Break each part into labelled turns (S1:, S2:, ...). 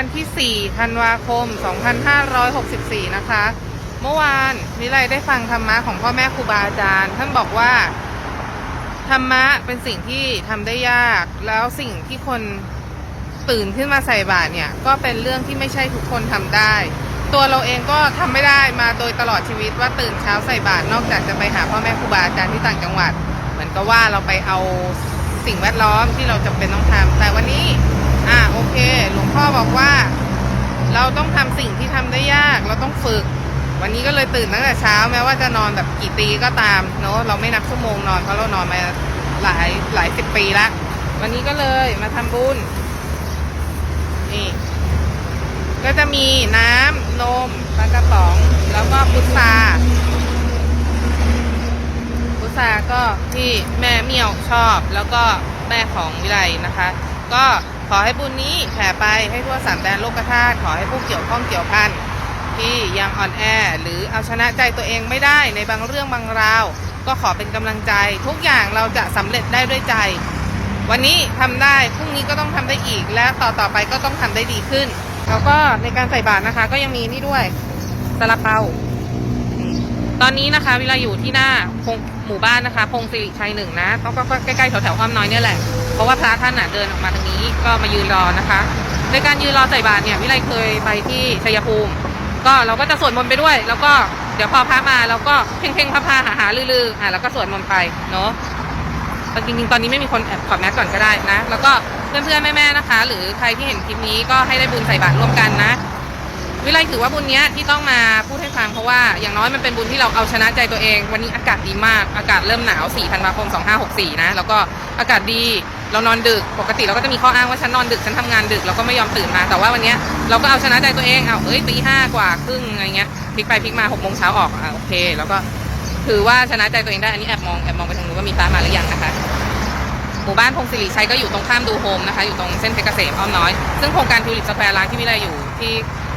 S1: วันที่ 4 ธันวาคม 2564 นะคะ เมื่อวานวิไลได้ฟังธรรมะของพ่อแม่ครูบาอาจารย์ ท่านบอกว่า ธรรมะเป็นสิ่งที่ทำได้ยาก แล้วสิ่งที่คนตื่นขึ้นมาใส่บาตรเนี่ย ก็เป็นเรื่องที่ไม่ใช่ทุกคนทำได้ ตัวเราเองก็ทำไม่ได้มาโดยตลอดชีวิตว่าตื่นเช้าใส่บาตรนอกจากจะไปหาพ่อแม่ครูบาอาจารย์ที่ต่างจังหวัด เหมือนกับว่าเราไปเอาสิ่งแวดล้อมที่เราจำเป็นต้องทำแต่วันนี้ อ่าโอเค หลวงพ่อบอกว่า เราต้องทำสิ่งที่ทำได้ยาก เราต้องฝึก วันนี้ก็เลยตื่นตั้งแต่เช้าแม้ว่าจะนอนแบบกี่ปีก็ตามเนอะเราไม่นับชั่วโมงนอนเพราะเรานอนมาหลายหลายสิบปีละวันนี้ก็เลยมาทำบุญนี่ก็จะมีน้ำนมปลากระป๋อง แล้วก็พุทราพุทราก็ที่แม่เมี่ยวชอบ แล้วก็แม่ของวิไลนะคะ ก็ ขอให้บุญนี้แผ่ไปให้ทั่วสามแดนโลกธาตุขอให้ผู้เกี่ยวข้องเกี่ยวพันที่ยังอ่อนแอ หรือเอาชนะใจตัวเองไม่ได้ในบางเรื่องบางราว ก็ขอเป็นกำลังใจ ทุกอย่างเราจะสำเร็จได้ด้วยใจ วันนี้ทำได้พรุ่งนี้ก็ต้องทำได้อีก และต่อต่อไปก็ต้องทำได้ดีขึ้น แล้วก็ในการใส่บาตรนะคะ ก็ยังมีนี่ด้วยซาลาเปาตอนนี้นะคะเวลาอยู่ที่หน้าพง หมู่บ้านนะคะ พงศิริชัยหนึ่งนะ ต้องก็ใกล้ๆแถวๆอ้อมน้อยเนี่ยแหละ เพราะว่าพระท่านน่ะเดินออกมาทางนี้ก็มายืนรอนะคะ ในการยืนรอใส่บาตรเนี่ยวิไลเคยไปที่ชัยภูมิ ก็เราก็จะสวดมนต์ไปด้วย แล้วก็เดี๋ยวพอพระมาเราก็เพ่งเพ่งๆพระพาหาหาลือๆอะแล้วก็สวดมนต์ไปเนาะจริงๆตอนนี้ไม่มีคนแอบถอดแมสก่อนก็ได้นะ แล้วก็เพื่อนๆแม่ๆนะคะ หรือใครที่เห็นคลิปนี้ก็ให้ได้บุญใส่บาตรร่วมกันนะ วิไลถือว่าบุญนี้ที่ต้องมาพูดให้ฟังเพราะว่าอย่างน้อยมันเป็นบุญที่เราเอาชนะใจตัวเอง วันนี้อากาศดีมากอากาศเริ่มหนาว4ธันวาคม 2564 นะ แล้วก็อากาศดีเรานอนดึกปกติเราก็จะมีข้ออ้างว่าฉันนอนดึกฉันทำงานดึกเราก็ไม่ยอมตื่นมาแต่ว่าวันนี้เราก็เอาชนะใจตัวเองเอาเอ้ยตีห้ากว่าครึ่งอะไรเงี้ยพลิกไปพลิกมา6โมงเช้าออกอะโอเค แล้วก็ถือว่าชนะใจตัวเองได้อันนี้แอบมองแอบมองไปทางนู้นว่ามีพระมาหรือยังนะคะหมู่บ้านพงศิริชัยก็อยู่ตรงข้ามดูโฮมนะคะ อยู่ตรงเส้นเพชรเกษมอ้อมน้อย ซึ่งโครงการทิวลิปสแควร์ร้านที่วิไลอยู่ที่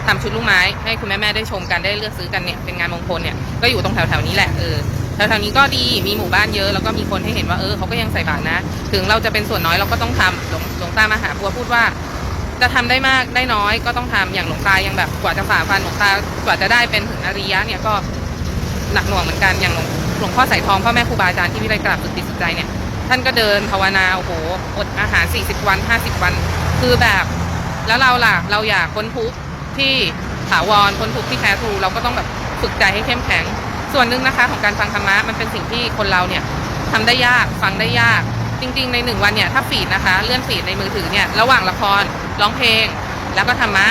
S1: ทำชุดลูกไม้ให้คุณแม่ๆได้ชมกันได้เลือกซื้อกันเนี่ยเป็นงานมงคลเนี่ยก็อยู่ตรงแถวๆนี้แหละเออแถวๆนี้ก็ดีมีหมู่บ้านเยอะแล้วก็มีคนให้เห็นว่าเออเขาก็ยังใส่บาตรนะ ถึงเราจะเป็นส่วนน้อยเราก็ต้องทำหลวงหลวงตามหาบัวพูดว่า จะทำได้มากได้น้อยก็ต้องทำอย่างหลวงตายังแบบกว่าจะฝ่าฟันหลวงตากว่าจะได้เป็นถึงอริยะเนี่ยก็หนักหน่วงเหมือนกันอย่างหลวงหลวงพ่อสายทองพ่อแม่ครูบาอาจารย์ที่วิไลกราบสุดติดสุดใจเนี่ยท่านก็เดินภาวนาโอ้โหอดอาหาร 40 วัน 50 วัน คือแบบ แล้วเราล่ะเราอยากพ้นทุกข์ ที่ถาวรพ้นทุกข์ที่แท้ทรูเราก็ต้องแบบฝึกใจให้เข้มแข็ง ส่วนหนึ่งนะคะของการฟังธรรมะมันเป็นสิ่งที่คนเราเนี่ยทำได้ยากฟังได้ยาก จริง ๆ ในหนึ่งวันเนี่ยถ้าฟีดนะคะ เลื่อนฟีดในมือถือเนี่ยระหว่างละครร้องเพลง แล้วก็ธรรมะ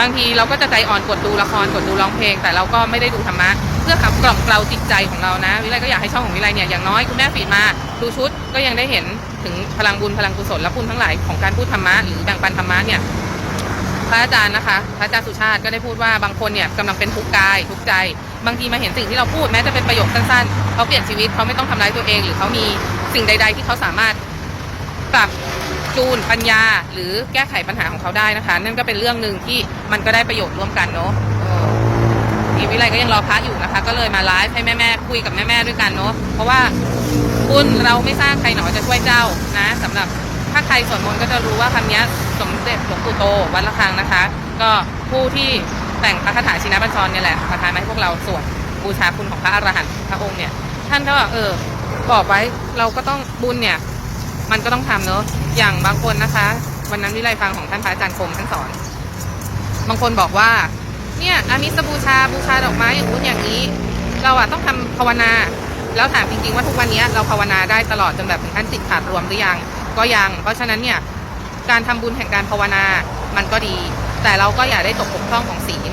S1: บางทีเราก็จะใจอ่อนกดดูละครกดดูร้องเพลง แต่เราก็ไม่ได้ดูธรรมะเพื่อขับกล่อมเกลาจิตใจของเรานะวิไลก็อยากให้ช่องของวิไลเนี่ยอย่างน้อยคุณแม่ฟีดมาดูชุดก็ยังได้เห็นถึงพลังบุญพลังกุศลและบุญทั้งหลายของการพูดธรรมะหรือแบ่งปันธรรมะเนี่ย พระอาจารย์นะคะ พระอาจารย์สุชาติก็ได้พูดว่าบางคนเนี่ยกำลังเป็นทุกข์กายทุกข์ใจ บางทีมาเห็นสิ่งที่เราพูดแม้จะเป็นประโยคสั้นๆเขาเปลี่ยนชีวิตเขาไม่ต้องทำร้ายตัวเอง หรือเขามีสิ่งใด ๆ ที่เขาสามารถปรับจูนปัญญา หรือแก้ไขปัญหาของเขาได้นะคะ นั่นก็เป็นเรื่องหนึ่งที่มันก็ได้ประโยชน์ร่วมกันเนาะเออนี่วิไลก็ยังรอพระอยู่นะคะ ก็เลยมาไลฟ์ให้แม่ๆคุยกับแม่ๆด้วยกันเนาะเพราะว่าบุญเราไม่สร้างใครหนอจะช่วยเจ้านะสำหรับ ถ้าใครสวดมนต์ก็จะรู้ว่าคำนี้สมเด็จหลวงปู่โตวัดละคังนะคะ ก็ผู้ที่แต่งพระคาถาชินบัญชรเนี่ยแหละประทานมาให้พวกเราสวดบูชาคุณของพระอรหันต์พระองค์เนี่ย ท่านก็เออบอกไว้เราก็ต้องบุญเนี่ย มันก็ต้องทำเนอะอย่างบางคนนะคะ วันนั้นวิไลฟังของท่านพระอาจารย์คมท่านสอน บางคนบอกว่า เนี่ยอามิสบูชาบูชาดอกไม้อย่างนู้นอย่างนี้ เราอะต้องทำภาวนา แล้วถามจริงๆว่าทุกวันนี้เราภาวนาได้ตลอดจนแบบถึงขั้นจิตขาดรวมหรือยัง ก็ยัง เพราะฉะนั้นเนี่ยการทำบุญแห่งการภาวนา มันก็ดี แต่เราก็อย่าได้ตกบกพร่องของศีล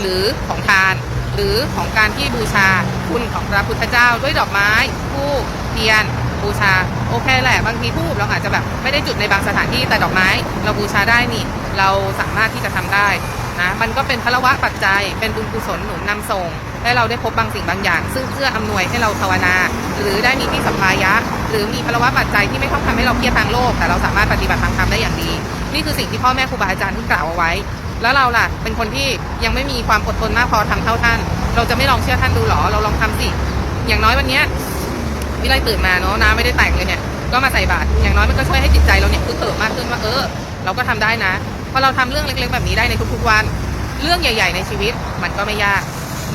S1: หรือของทาน หรือของการที่บูชาคุณของพระพุทธเจ้าด้วยดอกไม้ธูปเทียนบูชาโอเคแหละบางทีทูบเราอาจจะแบบไม่ได้จุดในบางสถานที่แต่ดอกไม้ เราบูชาได้นี่เราสามารถที่จะทำได้นะมันก็เป็นพลวะปัจจัยเป็นบุญกุศลหนุนนำส่ง ให้เราได้พบบางสิ่งบางอย่าง ซึ่งเอื้ออำนวยให้เราภาวนา หรือได้มีที่สัมภายะ หรือมีพละวะปัจจัยที่ไม่ต้องทำให้เราเครียดทางโลก แต่เราสามารถปฏิบัติทางธรรมได้อย่างดี นี่คือสิ่งที่พ่อแม่ครูบาอาจารย์ที่กล่าวเอาไว้ แล้วเราล่ะ เป็นคนที่ยังไม่มีความอดทนมากพอทำเท่าท่าน เราจะไม่ลองเชื่อท่านดูหรอ เราลองทำสิ อย่างน้อยวันนี้วิไลตื่นมาเนาะน้ำไม่ได้แต่งเลยเนี่ย ก็มาใส่บาตร อย่างน้อยมันก็ช่วยให้จิตใจเราเนี่ยคือเติมมากขึ้นว่าเออ เราก็ทำได้นะพอเราทำเรื่องเล็กๆ แบบนี้ได้ในทุกๆวัน เรื่องใหญ่ ๆ ในชีวิตมันก็ไม่ยาก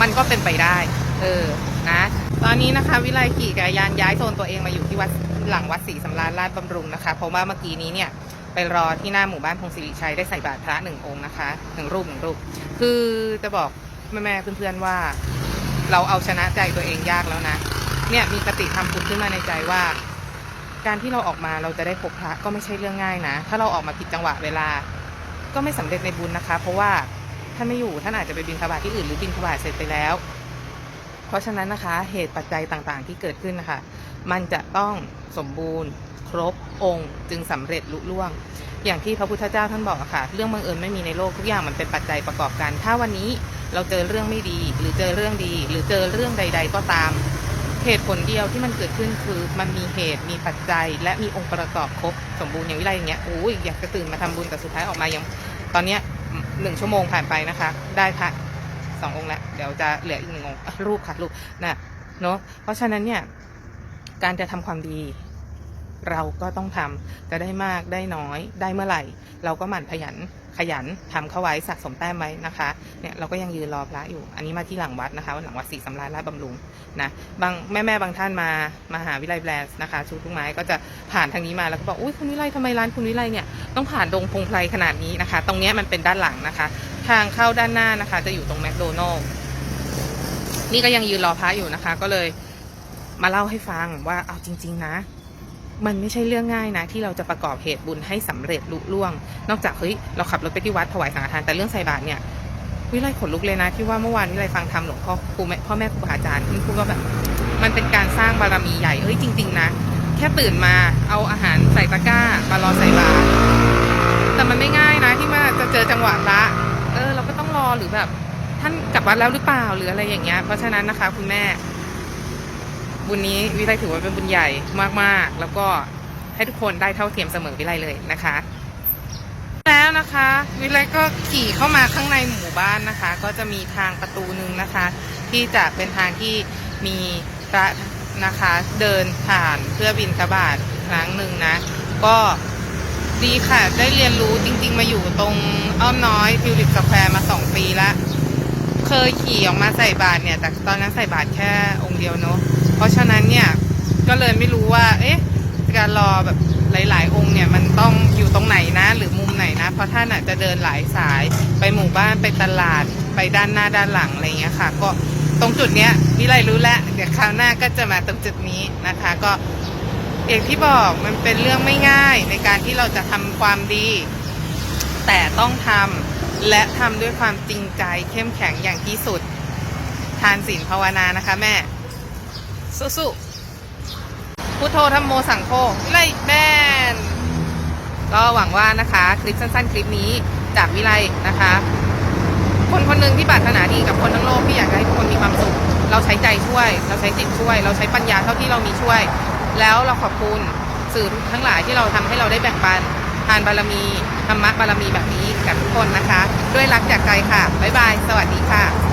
S1: มันก็เป็นไปได้ เออนะ ตอนนี้นะคะ วิไลขี่จักรยานย้ายโซนตัวเองมาอยู่ที่วัดหลังวัดศรีสำราญราชบำรุงนะคะ เพราะว่าเมื่อกี้นี้เนี่ยไปรอที่หน้าหมู่บ้านพงศิริชัยได้ใส่บาตรพระหนึ่งองค์นะคะหนึ่งรูปหนึ่งรูป คือจะบอกแม่ๆเพื่อนๆว่า เราเอาชนะใจตัวเองยากแล้วนะ เนี่ยมีคติธรรมผุดขึ้นมาในใจว่า การที่เราออกมาเราจะได้พบพระก็ไม่ใช่เรื่องง่ายนะ ถ้าเราออกมาผิดจังหวะเวลา ก็ไม่สำเร็จในบุญนะคะ เพราะว่า ท่านไม่อยู่ท่านอาจจะไปบินทบาทที่อื่นหรือบินทบาทเสร็จไปแล้ว เพราะฉะนั้นนะคะเหตุปัจจัยต่างๆที่เกิดขึ้นนะคะมันจะต้องสมบูรณ์ ครบองค์ จึงสำเร็จลุล่วง อย่างที่พระพุทธเจ้าท่านบอกอะค่ะ เรื่องบังเอิญไม่มีในโลกทุกอย่างมันเป็นปัจจัยประกอบกัน ถ้าวันนี้เราเจอเรื่องไม่ดี หรือเจอเรื่องดี หรือเจอเรื่องใด ๆ ก็ตามเหตุผลเดียวที่มันเกิดขึ้นคือมันมีเหตุมีปัจจัย และมีองค์ประกอบครบสมบูรณ์อย่างวิไลอย่างเงี้ยโอ้ยอยากจะตื่นมาทำบุญแต่สุดท้ายออกมายัง ตอนเนี้ย หนึ่งชั่วโมงผ่านไปนะคะ ได้พระสององค์แล้วเดี๋ยวจะเหลืออีกหนึ่งองค์รูปค่ะรูปนะเนาะเพราะฉะนั้นเนี่ยการจะทำความดี เราก็ต้องทำจะได้มากได้น้อยได้เมื่อไหร่ เราก็หมั่นขยันขยันทำเข้าไว้สะสมแต้มไว้นะคะเนี่ยเราก็ยังยืนรอพระอยู่ อันนี้มาที่หลังวัดนะคะหลังวัดศรีสำราญราชบำรุงนะบางแม่แม่บางท่านมามาหาวิไลแบรนด์นะคะชูทุกไม้ก็จะผ่านทางนี้มาแล้วก็บอกอุ้ยคุณวิไลทำไมร้านคุณวิไลเนี่ยต้องผ่านดงพงไพรขนาดนี้นะคะ ตรงนี้มันเป็นด้านหลังนะคะ ทางเข้าด้านหน้านะคะ จะอยู่ตรงแมคโดนัลล์นี่ก็ยังยืนรอพระอยู่นะคะ ก็เลยมาเล่าให้ฟังว่าเอาจริง ๆ นะ มันไม่ใช่เรื่องง่ายนะ ที่เราจะประกอบเหตุบุญให้สำเร็จลุล่วง นอกจากเฮ้ยเราขับรถไปที่วัดถวายสังฆทานแต่เรื่องใส่บาตรเนี่ยวิไลขนลุกเลยนะที่ว่าเมื่อวานวิไลฟังธรรมหลวงพ่อครูแม่พ่อแม่ครูอาจารย์ท่านพูดว่าแบบมันเป็นการสร้างบารมีใหญ่เฮ้ยจริง ๆ นะ แค่ตื่นมาเอาอาหารใส่ตะกร้ามารอใส่บาตรแต่มันไม่ง่ายนะที่มาจะเจอจังหวะละ เออ เราก็ต้องรอหรือแบบ ท่านกลับวัดแล้วหรือเปล่าหรืออะไรอย่างเงี้ยเพราะฉะนั้นนะคะ คุณแม่ บุญนี้วิไลถือว่าเป็นบุญใหญ่มากๆ แล้วก็ให้ทุกคนได้เท่าเทียมเสมอวิไลเลยนะคะ แล้วนะคะ วิไลก็ขี่เข้ามาข้างในหมู่บ้านนะคะ ก็จะมีทางประตูหนึ่งนะคะ ที่จะเป็นทางที่มีพระนะคะเดินผ่านเพื่อบินทบาทครั้งหนึ่งนะ ก็ดีค่ะ ได้เรียนรู้จริง ๆ มาอยู่ตรงอ้อมน้อยทิวลิปสแควร์มาสองปีละ เคยขี่ออกมาใส่บาทเนี่ย แต่ตอนนั้นใส่บาทแค่องค์เดียวเนาะเพราะฉะนั้นเนี่ยก็เลยไม่รู้ว่า เอ๊ะ การรอแบบหลาย ๆ องค์เนี่ยมันต้องอยู่ตรงไหนนะ หรือมุมไหนนะ เพราะท่านอาจจะเดินหลายสายไปหมู่บ้านไปตลาดไปด้านหน้าด้านหลังอะไรเงี้ยค่ะ ก็ตรงจุดเนี้ยวิไลรู้แล้วเดี๋ยวคราวหน้าก็จะมาตรงจุดนี้นะคะ ก็อย่างที่บอกมันเป็นเรื่องไม่ง่ายในการที่เราจะทำความดี แต่ต้องทำ และทำด้วยความจริงใจเข้มแข็งอย่างที่สุด ทานศีลภาวนานะคะแม่ สู้ๆพุทโธธรรมโมสังโฆวิไลแบนก็หวังว่านะคะคลิปสั้นๆ คลิปนี้จากวิไลนะคะ คนคนหนึ่งที่ปรารถนาดีกับคนทั้งโลกที่อยากให้ทุกคนมีความสุข เราใช้ใจช่วย เราใช้จิตช่วย เราใช้ปัญญาเท่าที่เรามีช่วย แล้วเราขอบคุณสื่อทั้งหลายที่เราทำให้เราได้แบ่งปันานบารมีธรรมะบารมีแบบนี้กับทุกคนนะคะ ด้วยรักจากใจค่ะ บ๊ายบาย สวัสดีค่ะ